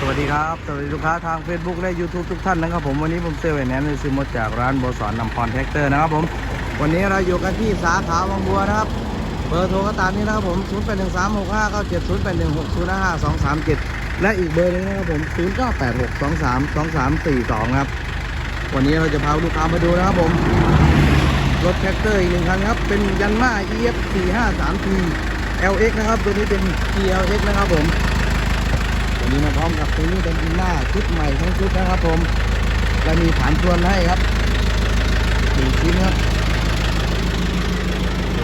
สวัสดีครับ สวัสดีลูกค้าทาง Facebook และ YouTube ทุกท่านนะครับผมวันนี้ผมเซลล์แอนแนนซื้อมดจากร้านโบสอนนำพรแท็กเตอร์นะครับผม วันนี้เราอยู่กันที่สาขาวังบัวนะครับ เบอร์โทรก็ตามนี้นะครับผม0 8 1 3 6 5 9 7 0 8 1 6 0 5 2 3 7 และอีกเบอร์หนึงนะครับผม0 9 8 6 2 3 2 3 4 2ครับวันนี้เราจะพาลูกค้ามาดูนะครับผมรถแท็กเตอร์อีกหนึ่งคันครับเป็นยันมา EF 4 5 3 T LX นะครับตัวนี้เป็น GLX นะครับผม วันนี้มาพร้อมกับตัวนี้เป็นอินหน้าชุดใหม่ทั้งชุดนะครับผมและมีฐานทวนให้ครับหนึ่งชิ้นครับ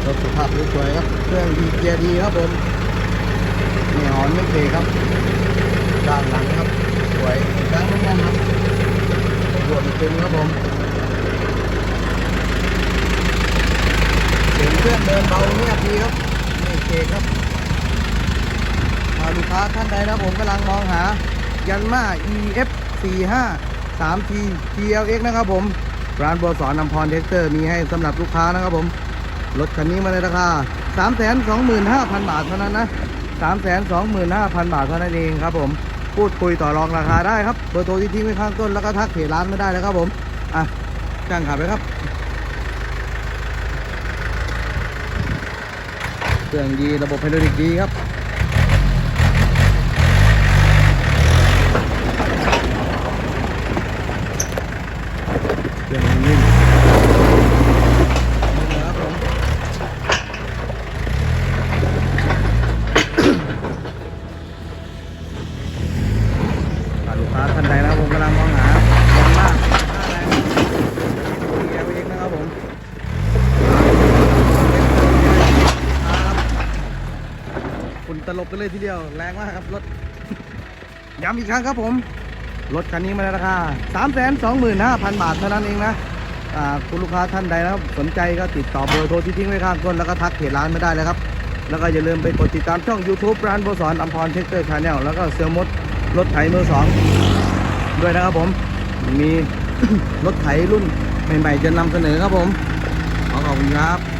รถสุภาพสวยครับ เครื่องดีเกียร์ดีครับผมไม่หอนไม่เทครับ ด้านหลังครับ สวยด้านแน่นครับรวมต็มครับผมเสียงเครื่องเดินเบาเงียบดีครับนี่เกครับ ค้าท่านใดนะผมกำลังมองหายันมา EF 4 5 3 T GLX นะครับผม ร้านบัวสอนนำพรเทคเตอร์มีให้สำหรับลูกค้านะครับผม รถคันนี้มาในราคา 325,000 บาทเท่านั้นนะ 325,000 บาทเท่านั้นเองครับผม พูดคุยต่อรองราคาได้ครับ เบอร์โทรที่ทิ้งไว้ข้างต้นแล้วก็ทักเพจร้านไม่ได้เลยครับผม อะจ้างขับไปครับ เครื่องดีระบบไฮดรอลิกดีครับ เครื่อง นิ่มครับผมถ้าลูกค้าท่านใดนะครับผมกำลังมองหาอย่างมากค่าแรงที่แอลเองนะครับผมครับคุณตลบไปเลยทีเดียว แรงมากครับรถ ย้ำอีกครั้งครับผม รถคันนี้มาในราคา 325,000 บาทเท่านั้นเองนะคุณลูกค้าท่านใดนะครับ สนใจก็ติดต่อเบอร์โทรที่ทิ้งไว้ข้างต้นแล้วก็ทักเพจร้านไม่ได้เลยครับ แล้วก็อย่าลืมไปกดติดตามช่อง YouTube ร้านโบสอนอัมพรเทคเตอร์ชาแนลแล้วก็เซลมดรถไถมือสองด้วยนะครับผม มีรถไถรุ่นใหม่ๆจะนำเสนอครับผม ขอขอบคุณครับ